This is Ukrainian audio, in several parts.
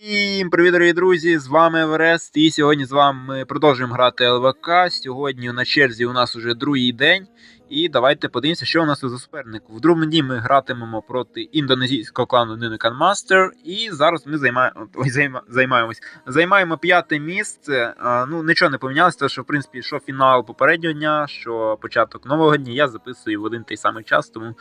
Всім привіт, дорогі друзі! З вами Еверест, і сьогодні з вами ми продовжуємо грати ЛВК. Сьогодні на черзі у нас уже другий день. І давайте подивимося, що у нас за суперник. В другому дні ми гратимемо проти індонезійського клану Ninican Master. І зараз ми займаємо, займа, займаємось. Займаємо п'яте місце. А, ну, нічого не помінялося, тому що в принципі, що фінал попереднього дня, що початок нового дня, я записую в один той самий час, тому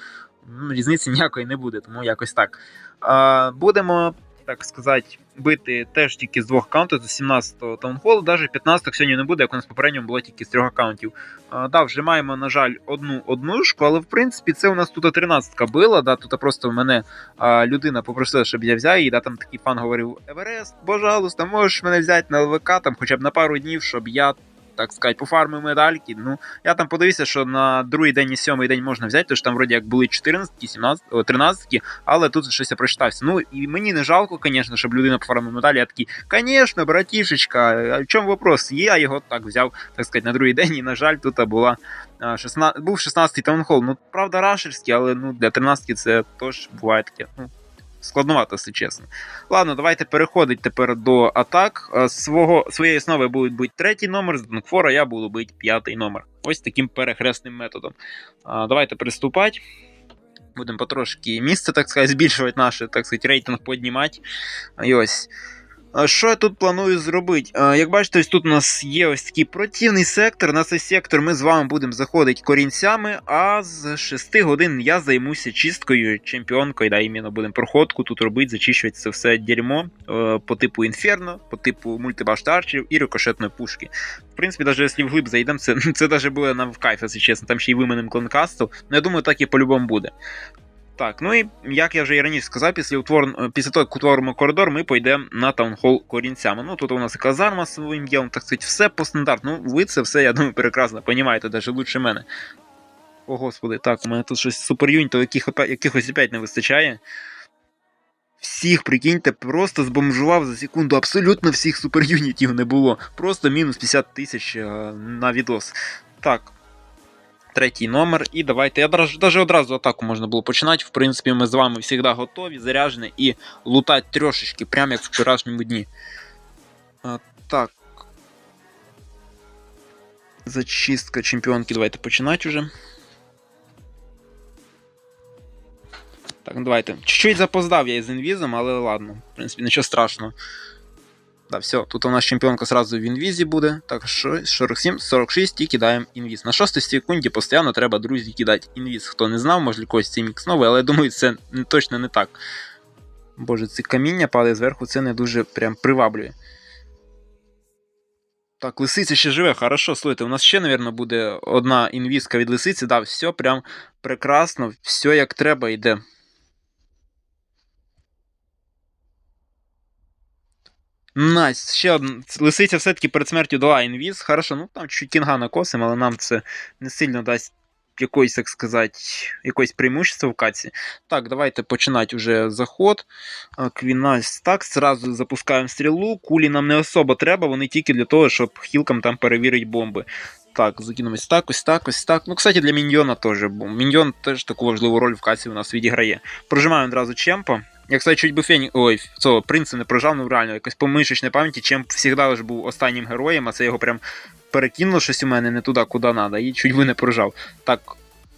ну, різниці ніякої не буде, тому якось так. А, будемо так сказати, бити теж тільки з двох аккаунтів, з 17-го таунхолу, навіть 15-го сьогодні не буде, як у нас попередньому було тільки з трьох аккаунтів. А, да, вже маємо, на жаль, одну однушку, але в принципі це у нас тут 13-ка била. Да, тут просто мене а, людина попросила, щоб я взяв її. Да, там такий фан говорив: Еверест, пожалуйста, можеш мене взяти на ЛВК там хоча б на пару днів, щоб я. Так сказати, пофармив медальки. Ну, я там подивився, що на другий день і сьомий день можна взяти, тож там вроді як були 14, 17, о, 13, але тут щось я прочитався. Ну і мені не жалко, звісно, щоб людина пофармила медалі. Я такий, звісно, братішечка, в чому вопрос? Я його так взяв, так сказати, на другий день, і на жаль, тут була 16, був 16-й таунхол. Ну, правда, рашерський, але ну, для 13 це теж буває таке. Ну, Складновато, якщо чесно. Ладно, давайте переходить тепер до атак. Е, Свого, своєї основи будуть бути третій номер, з Донкфора я буду бити п'ятий номер. Ось таким перехресним методом. А, Давайте приступати. Будемо потрошки місце, так сказати, збільшувати наш, так сказати, рейтинг піднімати. І ось. Що я тут планую зробити? Як бачите, ось тут у нас є ось такий противний сектор. На цей сектор ми з вами будемо заходити корінцями, а з 6 годин я займуся чисткою, чемпіонкою, да, іменно будемо проходку тут робити, зачищувати це все дерьмо е, по типу інферно, по типу мультибаштарчів і рикошетної пушки. В принципі, навіть якщо вглиб зайдемо, це, це навіть буде нам в кайф, якщо чесно, там ще й вименем клонкасту. Ну, я думаю, так і по-любому буде. Так, ну і як я вже і раніше сказав, після утвор... після того, як утворимо коридор, ми пойдемо на таунхол корінцями. Ну тут у нас і казарма своїм ділом, так сказати, все по стандарту. Ну, ви це все, я думаю, прекрасно розумієте, навіть лучше мене. О, господи, так, у мене тут щось суперюнітів, яких, якихось опять не вистачає. Всіх, прикиньте, просто збомжував за секунду. Абсолютно всіх суперюнітів не було. Просто мінус 50 тисяч е, на відос. Так, третій номер. І давайте. Я навіть одразу атаку можна було починати. В принципі, ми з вами завжди готові, заряджені і лутати трошечки, прямо як в вчорашньому дні. А, Так. Зачистка чемпіонки. Давайте починати вже. Так, давайте. Чуть-чуть запоздав я із інвізом, але ладно. В принципі, нічого страшного. Да, все, тут у нас чемпіонка сразу в інвізі буде. Так що 47, 46 і кидаємо інвіз. На 6 секунді постійно треба, друзі, кидати інвіз. Хто не знав, може когось цей мікс новий, але я думаю, це точно не так. Боже, це каміння падає зверху, це не дуже прям приваблює. Так, лисиця ще живе, хорошо, слухайте, у нас ще, мабуть, буде одна інвізка від лисиці. Да, все прям прекрасно, все як треба йде. Найс, ще одна. Лисиця все-таки перед смертю дала інвіз. Хорошо, ну там чуть кінга накосимо, але нам це не сильно дасть якоїсь, так сказати, якоїсь преимущество в каці. Так, давайте починати уже заход. Квінась. Так, зразу запускаємо стрілу. Кулі нам не особо треба, вони тільки для того, щоб хілкам там перевірити бомби. Так, закинемось так, ось так, ось так. Ну, кстати, для Міньйона теж. Міньйон теж таку важливу роль в каці у нас відіграє. Прожимаємо одразу чемпа. Я, кстати, чуть би Фені... Ой, цього принца не прожав, ну реально, якось по мишечній пам'яті, чемп завжди ж був останнім героєм, а це його прям перекинуло щось у мене не туди, куди треба, і чуть би не прожав. Так,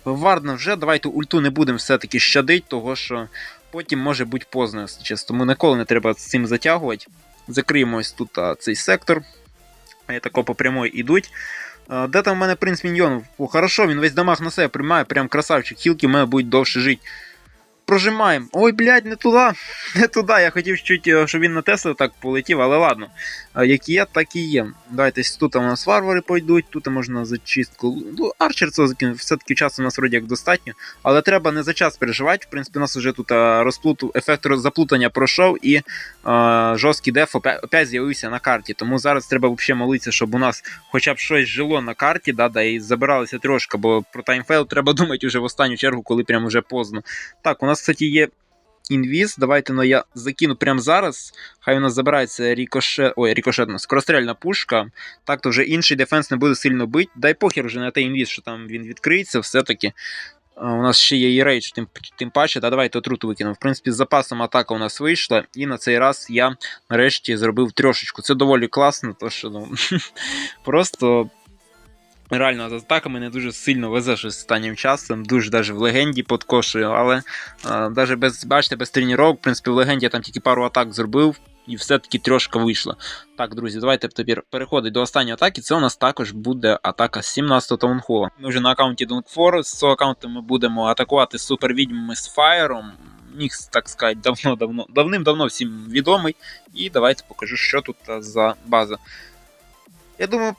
варно вже, давайте ульту не будемо все-таки щадити, того що потім може бути поздно, якщо чесно. Тому ніколи не треба з цим затягувати. Закриємо ось тут а, цей сектор. Я тако по прямой ідуть. Де там в мене принц Міньйон? Хорошо, він весь дамаг на себе приймає, прям красавчик. Хілки в мене будуть довше жити. Прожимаємо. Ой, блядь, не туди. Не туди. Я хотів чуть, е, щоб він на Теслу так полетів, але ладно. Які є, так і є. Давайте тут у нас варвари пойдуть, тут можна зачистку. Ну, Арчер це все-таки часу у нас вроді як достатньо. Але треба не за час переживати. В принципі, у нас вже тут розплуту, ефект заплутання пройшов і а, жорсткий деф опять, з'явився на карті. Тому зараз треба взагалі молитися, щоб у нас хоча б щось жило на карті, да, да, і забиралося трошки, бо про таймфейл треба думати вже в останню чергу, коли прям вже поздно. Так, у нас, кстати, є інвіз. Давайте ну, я закину прямо зараз. Хай у нас забирається рікошет. Ой, рікошетна скорострельна пушка. Так то вже інший дефенс не буде сильно бити. Дай похер вже на той інвіз, що там він відкриється, все-таки. У нас ще є і рейдж, тим, тим паче, та давайте отруту викинемо. В принципі, з запасом атака у нас вийшла, і на цей раз я нарешті зробив трьошечку. Це доволі класно, то що ну, просто реально з атаками не дуже сильно везе щось останнім часом, дуже навіть в легенді подкошую, але навіть без, бачите, без тренувань, в принципі, в легенді я там тільки пару атак зробив. І все-таки трошки вийшло. Так, друзі, давайте тепер переходити до останньої атаки. Це у нас також буде атака 17-го таунхола. Ми вже на аккаунті Dunkfor. З цього аккаунту ми будемо атакувати супервідьмами з фаєром. Міг, так сказати, давно-давно, давним-давно всім відомий. І давайте покажу, що тут за база. Я думаю,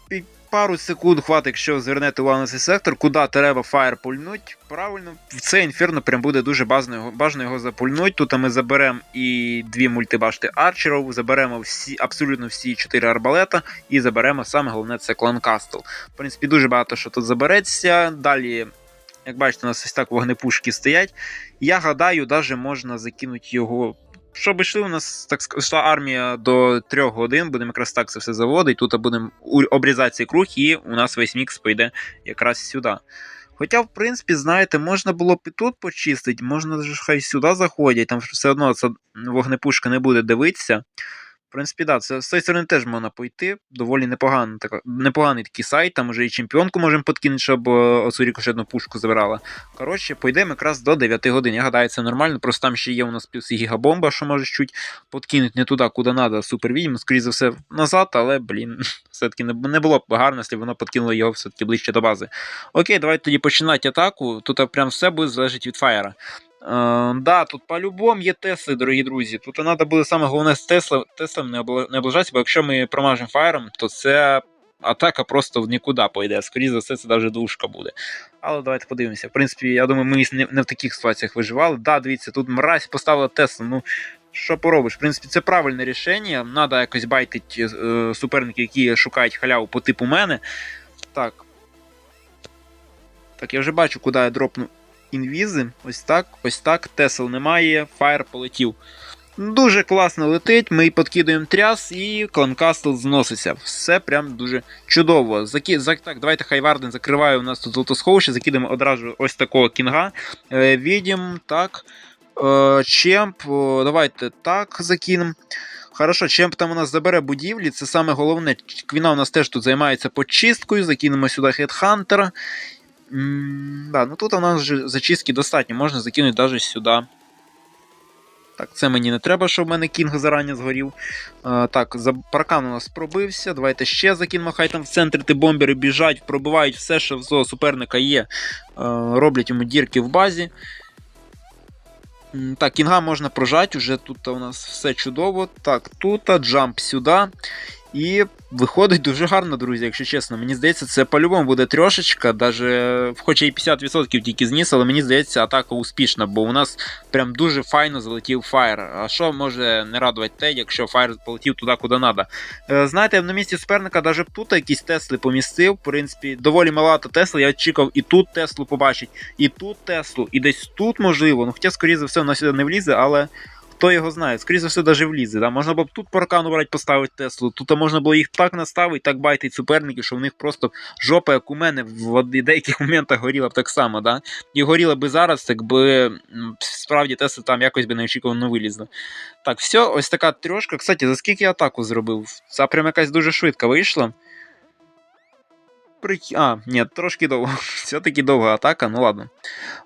пару секунд хватить, якщо звернете увагу на цей сектор, куди треба фаєр пульнуть. Правильно, в це інферно прям буде дуже бажано, бажано його запульнуть. Тут ми заберемо і дві мультибашти арчерів, заберемо всі, абсолютно всі чотири арбалета, і заберемо саме головне це клан Кастл. В принципі, дуже багато що тут забереться. Далі. Як бачите, у нас ось так вогнепушки стоять. Я гадаю, навіть можна закинути його щоб йшли у нас так йшла армія до трьох годин, будемо якраз так це все заводити. Тут будемо обрізати цей круг, і у нас весь мікс пойде якраз сюди. Хоча, в принципі, знаєте, можна було б і тут почистити, можна ж хай сюди заходять, там все одно ця вогнепушка не буде дивитися. В принципі, да, це з цієї сторони теж можна пойти. Доволі непоганий, так, непоганий такий сайт, там вже і чемпіонку можемо подкинути, щоб е, оцю рікошетну пушку забирала. Коротше, пойдемо якраз до 9 годин. Я гадаю, це нормально. Просто там ще є у нас плюс і гігабомба, що може чуть подкинути не туди, куди треба, супер відьму, скоріше за все, назад, але, блін, все-таки не було б гарно, якщо воно подкинуло його все-таки ближче до бази. Окей, давайте тоді починати атаку. Тут прям все буде залежати від фаєра. Е, да, тут по-любому є Тесли, дорогі друзі. Тут треба буде саме головне з Теслом, Теслом не облажатися, бо якщо ми промажемо фаєром, то це атака просто в нікуди пойде. Скоріше за все, це навіть душка буде. Але давайте подивимося. В принципі, я думаю, ми не, не в таких ситуаціях виживали. Да, дивіться, тут мразь поставила Теслу. Ну, що поробиш? В принципі, це правильне рішення. Треба якось байтити е, суперників, які шукають халяву по типу мене. Так. Так, я вже бачу, куди я дропну інвізи. Ось так, ось так. Тесел немає, фаєр полетів. Дуже класно летить, ми подкидуємо тряс і кланкастл зноситься. Все прям дуже чудово. Заки... Так, Давайте Хайварден закриває у нас тут золотосховище, закидаємо одразу ось такого кінга. Е, Відім, так. Е, Чемп, давайте так закинемо. Хорошо, Чемп там у нас забере будівлі, це саме головне. Квіна у нас теж тут займається почисткою, закинемо сюди хедхантера. Да, ну тут у нас вже зачистки достатньо, можна закинути навіть сюди. Так, це мені не треба, щоб в мене кінг зарані згорів. А, Так, за паркан у нас пробився. Давайте ще закинемо, хай там в центрі ті бомбери біжать, пробивають все, що в зоо суперника є. А, роблять йому дірки в базі. Так, кінга можна прожати, вже тут у нас все чудово. Так, тут джамп сюди. І виходить дуже гарно, друзі, якщо чесно. Мені здається, це по-любому буде трошечка, даже, хоча і 50% тільки зніс, але мені здається, атака успішна, бо у нас прям дуже файно залетів фаєр. А що може не радувати те, якщо фаєр полетів туди, куди треба. Знаєте, на місці суперника навіть тут якісь Тесли помістив. В принципі, доволі малато Тесла. Я очікував і тут Теслу побачить, і тут Теслу, і десь тут можливо. Ну, хоча, скоріше за все, вона сюди не влізе, але. Хто його знає, скоріше за все, навіть влізе. Да? Можна було б тут паркану брати, поставити Теслу. Тут можна було їх так наставити, так байтити суперників, що в них просто жопа, як у мене, в деяких моментах горіла б так само. Да? І горіла б зараз, якби справді Тесла там якось би неочікувано вилізла. Так, все, ось така трьошка. Кстати, за скільки я атаку зробив? Це прям якась дуже швидко вийшла. А, ні, трошки довго. Все-таки довга атака, ну ладно.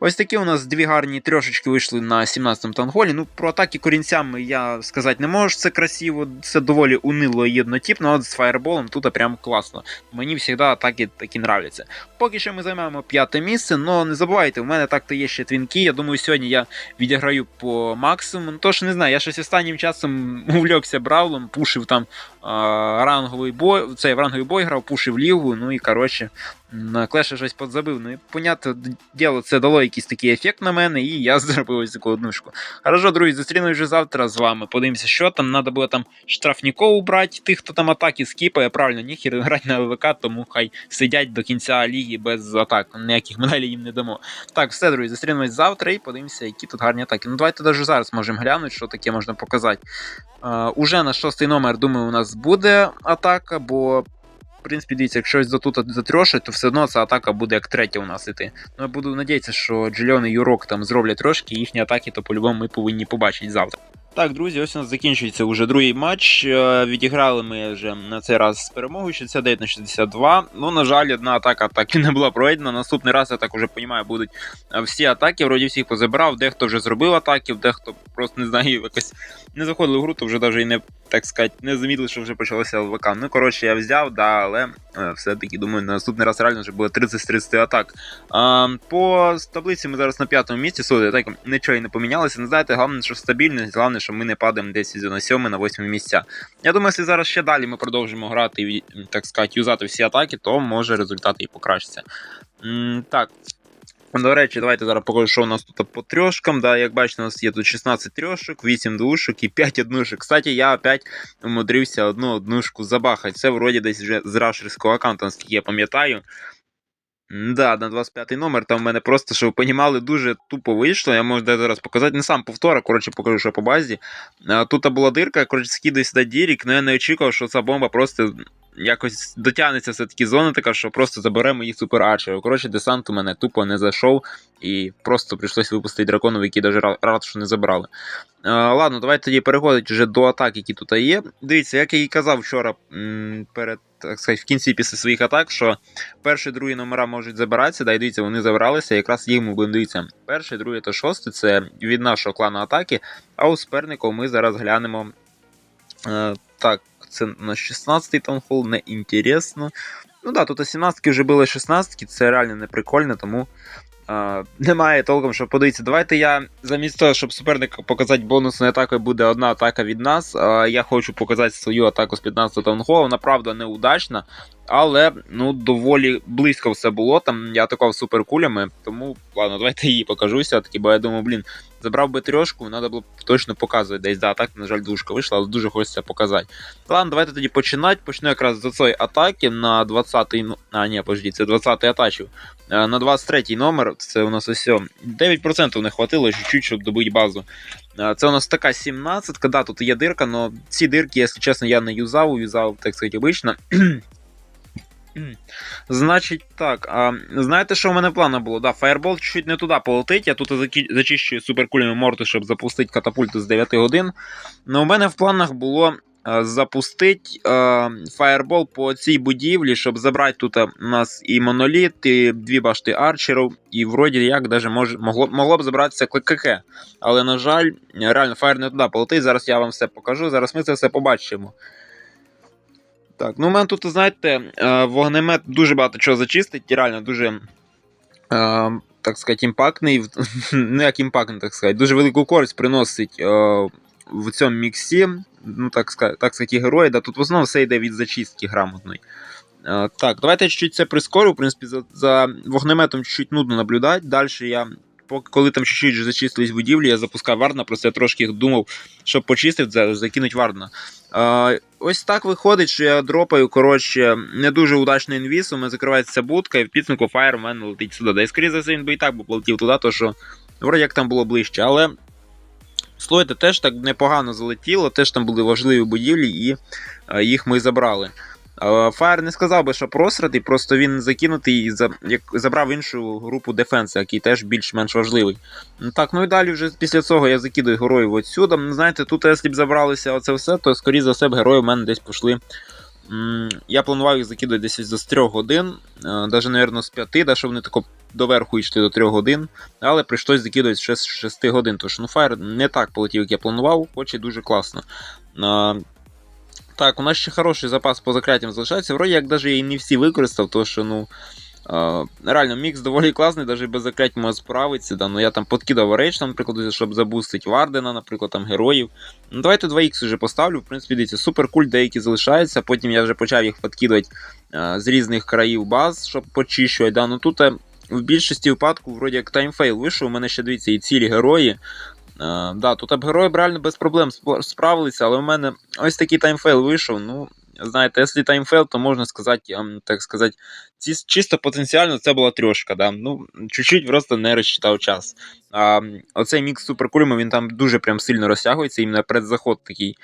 Ось такі у нас дві гарні трьошечки вийшли на 17-му танголі. Ну, про атаки корінцями я сказати не можу, це красиво, це доволі унило і однотіпно, от з фаєрболом тут прям класно. Мені завжди атаки такі нравляться. Поки що ми займаємо п'яте місце, але не забувайте, у мене так-то є ще твінки. Я думаю, сьогодні я відіграю по максимуму. Тож не знаю, я щось останнім часом увлекся бравлом, пушив там а, ранговий бой, цей ранговий бой грав, пушив лігу, ну і коротше, на клеші щось подзабив. Ну і понятне діло, це дало якийсь такий ефект на мене, і я зробив ось таку однушку. Хорошо, друзі, зустрінусь вже завтра з вами. Подивимося, що там. Треба було там штрафніков убрати, тих, хто там атаки скіпає. Правильно, ніхер грати на ВВК, тому хай сидять до кінця ліги без атак. Ніяких медалей їм не дамо. Так, все, друзі, зустрінемось завтра і подивимося, які тут гарні атаки. Ну, давайте навіть зараз можемо глянути, що таке можна показати. Uh, уже на шостий номер, думаю, у нас буде атака, бо принципі, дивіться, якщо ось тут затрошить, то все одно ця атака буде як третя у нас іти. Ну, я буду надіятися, що Джельон і Юрок там зроблять трошки, і їхні атаки, то по-любому ми повинні побачити завтра. Так, друзі, ось у нас закінчується вже другий матч. Е, Відіграли ми вже на цей раз з перемогою 69 на 62. Ну, на жаль, одна атака так і не була пройдена. Наступний раз, я так уже розумію, будуть е, всі атаки. Вроді всіх позабирав. Дехто вже зробив атаки, дехто просто не знаю, якось не заходили в гру, то вже навіть і не так сказати, не замітили, що вже почалося ЛВК. Ну, коротше, я взяв, да, але е, все-таки думаю, на наступний раз реально вже буде 30 з 30 атак. А, по таблиці ми зараз на п'ятому місці, судя, так нічого і не помінялося. Не знаєте, головне, що стабільність, головне, що ми не падаємо десь на 7 на 8 місця. Я думаю, якщо зараз ще далі ми продовжимо грати і, так сказати, юзати всі атаки, то може результат і покращиться. Так. До речі, давайте зараз покажу, що у нас тут по трьошкам. Да, Як бачите, у нас є тут 16 трьошок, 8 двушок і 5 однушок. Кстати, я опять умудрився одну однушку забахати. Це вроді десь вже з рашерського аккаунту, наскільки я пам'ятаю. Да, на 25 номер, там в мене просто, щоб ви понімали, дуже тупо вийшло. Я можу дати зараз показати. Не сам повтора, коротше, покажу, що по базі. Тут була дирка, коротше, скидаю сюди дірік, але я не очікував, що ця бомба просто якось дотягнеться все-таки зона така, що просто забере моїх суперарчерів. Коротше, десант у мене тупо не зайшов, і просто прийшлось випустити драконів, які навіть рад, що не забрали. Ладно, давайте тоді переходити вже до атак, які тут є. Дивіться, як я і казав вчора перед. Так сказати, в кінці після своїх атак, що перші другі номера можуть забиратися, да, і дивіться, вони забралися, якраз їм дивіться. Перший, другий та шостий це від нашого клану атаки, а у суперників ми зараз глянемо. Е, так, це на 16-й таунхол, не інтересно. Ну да, тут 17 вже були 16 це реально не прикольно, тому немає толком, що подивитися. Давайте я замість того, щоб суперник показати бонусною атакою, буде одна атака від нас. Я хочу показати свою атаку з 15-го таунхола. Вона правда неудачна, але ну доволі близько все було. Там я атакував суперкулями, тому ладно, давайте її покажу все-таки, бо я думаю, блін, забрав би трьошку, треба було точно показувати десь. Да, так, на жаль, дужка вийшла, але дуже хочеться показати. Ладно, давайте тоді починати. Почну якраз з цієї атаки на 20-й. Ну, а, ні, подожди, це 20-й атачів. Е, На 23-й номер, це у нас ось 9% не хватило чуть-чуть, щоб добити базу. Е, Це у нас така 17-ка, да, тут є дирка, але ці дирки, якщо чесно, я не юзав, юзав, так сказати, обично. Значить, так. А, Знаєте, що в мене плану було? Да, Фаербол чуть не туди полетить. Я тут зачищую суперкулями морту, щоб запустити катапульту з 9 годин. Ну, у мене в планах було а, запустити а, фаербол по цій будівлі, щоб забрати тут у нас і моноліт, і дві башти арчерів, і вроді як даже мож, могло, могло б забратися ККК. Але, на жаль, реально фаєр не туди полетить. Зараз я вам все покажу. Зараз ми це все побачимо. Так, ну у мене тут, знаєте, е, вогнемет дуже багато чого зачистить, і реально дуже, е, так сказати, імпактний, не як імпактний, так сказати, дуже велику користь приносить е, в цьому міксі, ну так сказати, так сказати, герої, да, тут в основному все йде від зачистки грамотної. Е, Так, давайте я чуть-чуть це прискорю. В принципі, за, за вогнеметом чуть-чуть нудно наблюдати. Далі я, коли там чуть-чуть зачистились будівлі, я запускаю Вардена, просто я трошки думав, щоб почистити, закинуть Вардена. Е, ось так виходить, що я дропаю, коротше, не дуже удачний інвіз, у мене закривається будка, і в підсумку у мене летить сюди. Да і скоріше за все він би і так би полетів туди, то що вроді як там було ближче, але. Слойте теж так непогано залетіло, теж там були важливі будівлі, і е, їх ми забрали. Е, Фаєр не сказав би, що просратий, просто він закинутий і забрав іншу групу дефенсу, який теж більш-менш важливий. Ну Так, ну і далі вже після цього я закидаю героїв отсюди. Ну, Знаєте, тут, якщо б забралися оце все, то скоріше за все б герої в мене десь пішли. Я планував їх закидати десь з 3 годин, навіть, мабуть, з 5, да, щоб вони тако доверху йшли до 3 годин, але прийшлось закидувати ще з 6 годин. Тож ну, фаєр не так полетів, як я планував, хоч і дуже класно. Так, у нас ще хороший запас по закляттям залишається. Вроді як навіть я і не всі використав, тому що, ну. Uh, реально, мікс доволі класний, навіть без заклять може справитися. Да? Ну, я там подкидав там, наприклад, щоб забустити Вардена, наприклад, там героїв. Ну, Давайте 2х вже поставлю. В принципі, дивіться, суперкуль деякі залишаються. Потім я вже почав їх подкидувати uh, з різних країв баз, щоб почищувати. Да? Ну, тут uh, в більшості випадків, вроді як таймфейл вийшов, у мене ще дивіться і цілі герої. Uh, да, тут герої б реально без проблем справилися, але у мене ось такий таймфейл вийшов. Ну, знаєте, якщо таймфейл, то можна сказати, так сказати, чисто потенціально це була трьошка. Да? Ну, чуть-чуть просто не розчитав час. А, оцей мікс з він там дуже прям сильно розтягується, іменно предзаход такий.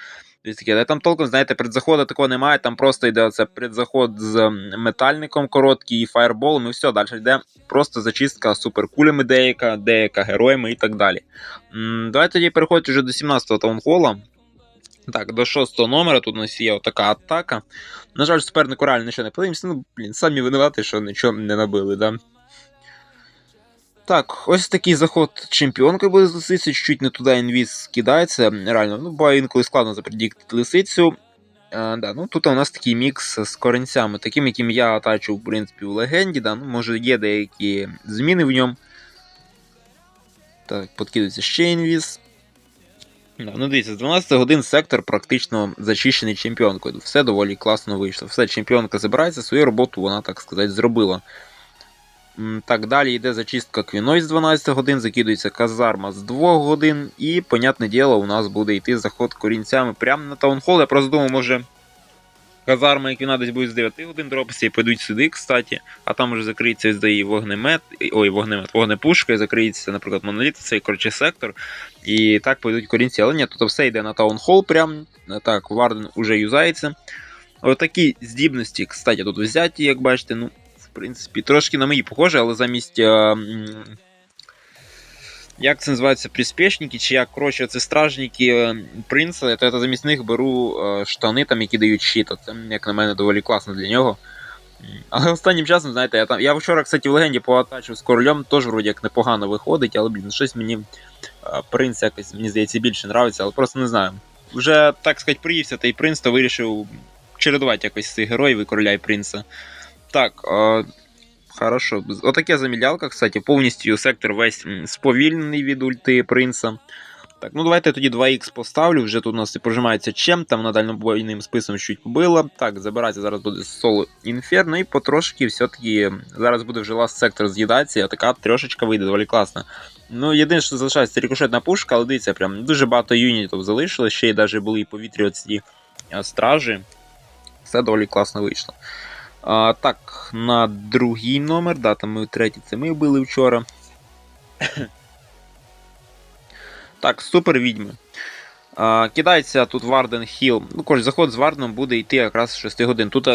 Таке, але там толком, знаєте, предзаходу такого немає, там просто йде це предзаход з метальником короткий і фаєрболом, і все, далі йде просто зачистка суперкулями деяка, деяка героями і так далі. М, Давайте тоді переходити вже до 17-го таунхола. Так, до 6-го номера тут у нас є така атака. На жаль, супернику реально нічого не подивимося. Ну, блін, самі винувати, що нічого не набили, да. Так, ось такий заход чемпіонкою буде з лисиці, чуть не туди інвіз кидається. Реально, ну, бо інколи складно запредіктити лисицю. А, да, ну, тут у нас такий мікс з коренцями, таким, яким я атачив, в принципі, у легенді. Да, ну, може є деякі зміни в ньому. Так, подкидується ще інвіз. Да, ну дивіться, з 12 годин сектор практично зачищений чемпіонкою. Все доволі класно вийшло. Все, чемпіонка забирається, свою роботу вона, так сказати, зробила. Так, далі йде зачистка квіной з 12 годин, закидується казарма з 2 годин, і, понятне діло, у нас буде йти заход корінцями прямо на таунхол. Я просто думаю, може казарма і квіна десь буде з 9 годин дропитися і підуть сюди, кстати, а там вже закриється здає вогнемет, ой, вогнемет, вогнепушка, і закриється, наприклад, моноліт, цей коротше сектор. І так пойдуть корінці. Але ні, тут все йде на таунхол прям. Так, Варден уже юзається. Отакі здібності, кстати, тут взяті, як бачите, ну, в принципі, трошки на мої похожі, але замість. е, Як це називається, приспішники, чи як, коротше, це стражники е, принца, то я замість них беру е, штани, там, які дають щит. Це, як на мене, доволі класно для нього. Але останнім часом, знаєте, я там. Я вчора, кстати, в легенді поатачив з королем, теж вроді як непогано виходить, але, блін, щось мені е, принц якось, мені здається, більше нравиться, але просто не знаю. Вже, так сказати, приївся той принц, то вирішив чередувати якось цих героїв і короля і принца. Так, е, хорошо. Отаке замілялка, кстати, повністю сектор весь сповільнений від ульти принца. Так, ну давайте я тоді 2х поставлю. Вже тут у нас і прожимається чем, там на дальнобойним списом чуть побило. Так, забирається зараз буде соло інферно, і потрошки все-таки зараз буде вже ласт сектор з'їдатися, а така трошечка вийде доволі класно. Ну, єдине, що залишається це рикошетна пушка, але дивіться, прям дуже багато юнітів залишилось, ще й навіть були і повітря оці стражі. Все доволі класно вийшло. А, так, на другий номер, да, там ми третій, це ми били вчора. так, супер відьми. А, кидається тут Варден Хіл. Ну, кож, заход з Варденом буде йти якраз з 6 годин. Тут,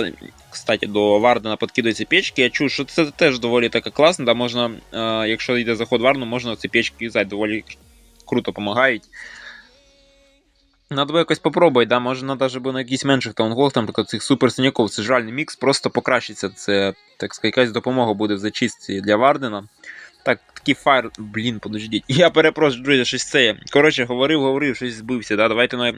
кстати, до Вардена підкидаються печки. Я чув, що це теж доволі таке класно. Да, можна, а, якщо йде заход Вардену, можна ці печки юзати, доволі круто допомагають. Надо якось попробувати, да, може навіть би на якісь менших таунголах, там наприклад, цих суперсиняков, це жальний мікс, просто покращиться. Це, так сказати, якась допомога буде в зачистці для Вардена. Так, такий фаєр. Блін, подождіть. Я перепрошую, друзі, щось це. Коротше, говорив, говорив, щось збився. Да? Давайте на.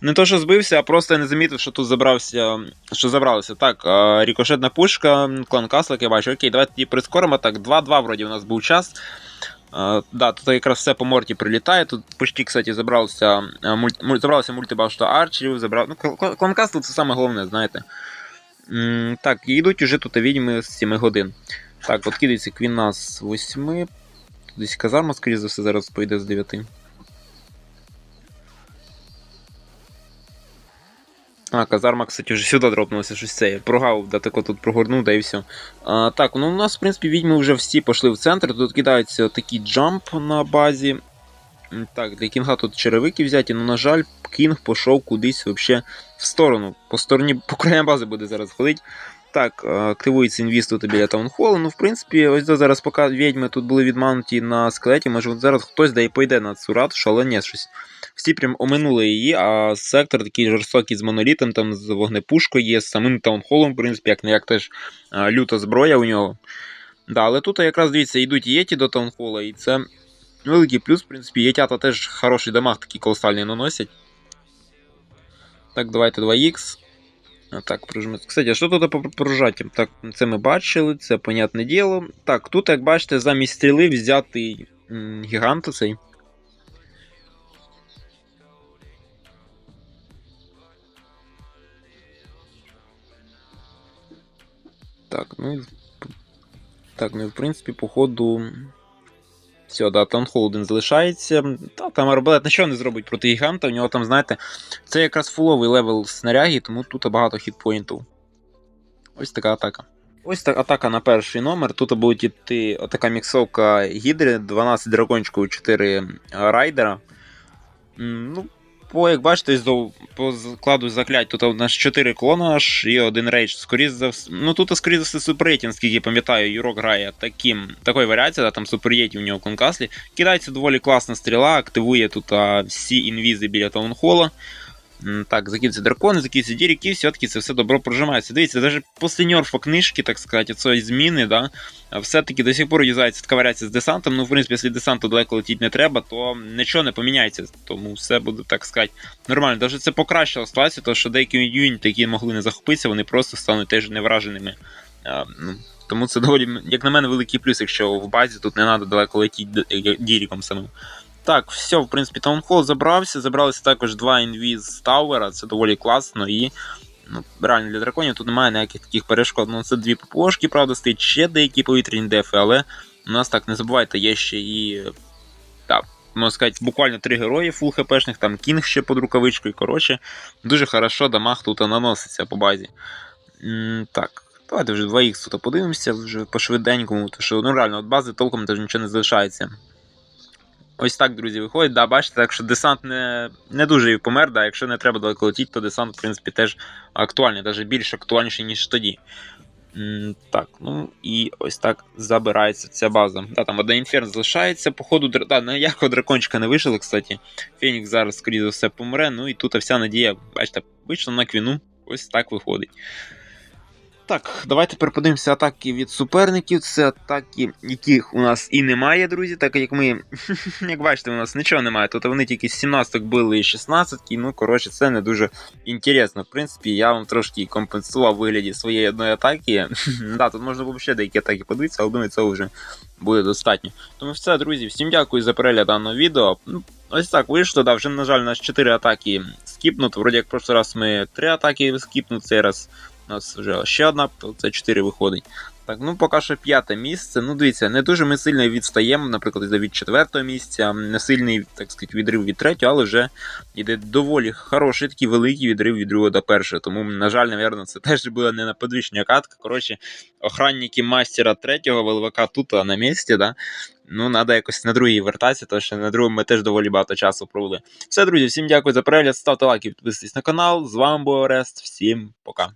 Не то, що збився, а просто я не замітив, що тут забрався. Що забралося. Так, рікошетна пушка, клан Каслик, я бачу. Окей, давайте тоді прискоримо. Так, 2-2 вроді у нас був час. Да, тут якраз все по морті прилітає. Тут почти, кстати, забрався, муль... забрався мультибашта арчерів, забрав. Ну, кл- кланкастл це саме головне, знаєте. Так, йдуть уже тут відьми з 7 годин. Так, от кидається квіна з 8. Тут десь казарма, скоріше за все, зараз поїде з 9. А, казарма, кстати, вже сюди дропнулася щось це. Прогав, да тако тут прогорнув, да і все. А, так, ну у нас, в принципі, відьми вже всі пішли в центр. Тут кидається такий джамп на базі. Так, для кінга тут черевики взяті, ну, на жаль, кінг пішов кудись вообще в сторону. По стороні, по краям бази буде зараз ходити. Так, е, активується інвіз тут біля таунхолу. Ну, в принципі, ось до зараз, поки відьми тут були відмануті на скелеті, може зараз хтось да і пойде на цю ратушу, але ні, щось. Всі прям оминули її, а сектор такий жорстокий з монолітом, там з вогнепушкою є, з самим таунхолом, в принципі, як не як теж люта зброя у нього. Да, але тут якраз дивіться, йдуть єті до таунхола, і це великий плюс, в принципі, єтята теж хороший дамаг такий колосальний наносять. Так, давайте 2х. Так, прожмемо. Кстати, а що тут по прожаттям? Так, це ми бачили, це понятне діло. Так, тут, як бачите, замість стріли взятий гігант оцей. Так, ну. Так, ну і в принципі, по ходу. Все, да, Таунхолден залишається. Та там арбалет нічого не зробить проти гіганта. У нього там, знаєте, це якраз фуловий левел снаряги, тому тут багато хітпоінтів. Ось така атака. Ось так атака на перший номер. Тут буде йти така міксовка гідри, 12 дракончиків, 4 райдера. Ну, по, як бачите, зо- по складу заклять тут у нас 4 клона аж і один рейдж. Скоріше за все. Ну тут, скоріше за все, Суперєтін, скільки я пам'ятаю, Юрок грає таким, такою варіацією, да, там суперєтів у нього конкаслі. Кидається доволі класна стріла, активує тут а, всі інвізи біля таунхола. Так, закінці дракони, закінці діріки, і все-таки це все добро прожимається. Дивіться, навіть після книжки, так сказати, цієї зміни, да, все-таки до сих пор юзається така варіація з десантом. Ну, в принципі, якщо десанту далеко летіти не треба, то нічого не поміняється. Тому все буде, так сказати, нормально. Навіть це покращило ситуацію, тому що деякі юніти, які могли не захопитися, вони просто стануть теж невраженими. Ну, тому це доволі, як на мене, великий плюс, якщо в базі тут не треба далеко летіти діріком самим. Так, все, в принципі, таунхол забрався. Забралися також два інвіз з Тауера, це доволі класно і. Ну, реально для драконів тут немає ніяких таких перешкод. Ну, це дві ППОшки, правда, стоїть ще деякі повітряні дефи, але у нас так не забувайте, є ще і. Так, можна сказати, буквально три герої фул хпшних, там Кінг ще під рукавичкою. Коротше, дуже хорошо дамаг тут наноситься по базі. М, так. Давайте вже 2х тут подивимося вже по швиденькому, тому що ну реально от бази толком теж нічого не залишається. Ось так, друзі, виходить. Да, бачите, так що десант не, не дуже і помер. Да, якщо не треба далеко летіти, то десант, в принципі, теж актуальний, навіть більш актуальніший, ніж тоді. Так, ну і ось так забирається ця база. Да, там один інферн залишається. Походу, др... да, ніякого дракончика не вийшло, кстати. Фенікс зараз, скоріше за все, помре. Ну і тут вся надія, бачите, вийшла на квіну. Ось так виходить. Так, давайте тепер атаки від суперників. Це атаки, яких у нас і немає, друзі, так як ми, як бачите, у нас нічого немає. Тут вони тільки з 17 били і 16, ну, коротше, це не дуже інтересно. В принципі, я вам трошки компенсував вигляді своєї одної атаки. да, тут можна було ще деякі атаки подивитися, але думаю, це вже буде достатньо. Тому все, друзі, всім дякую за перегляд даного відео. Ну, Ось так вийшло, да, вже, на жаль, у нас 4 атаки скіпнуто. Вроді як в прошлий раз ми 3 атаки скіпнули, цей раз нас вже ще одна, це 4 виходить. Так, ну поки що п'яте місце. Ну, дивіться, не дуже ми сильно відстаємо, наприклад, від четвертого місця, не сильний, так сказати, відрив від третього, але вже йде доволі хороший, такий великий відрив від другого до першого. Тому, на жаль, напевно, це теж була не на подвищення катка. Коротше, охранники мастера третього ВЛВК тут а на місці, да. Ну, треба якось на другій вертатися, тому що на другому ми теж доволі багато часу провели. Все, друзі, всім дякую за перегляд. Ставте лайки, підписуйтесь на канал. З вами був Орест. Всім пока.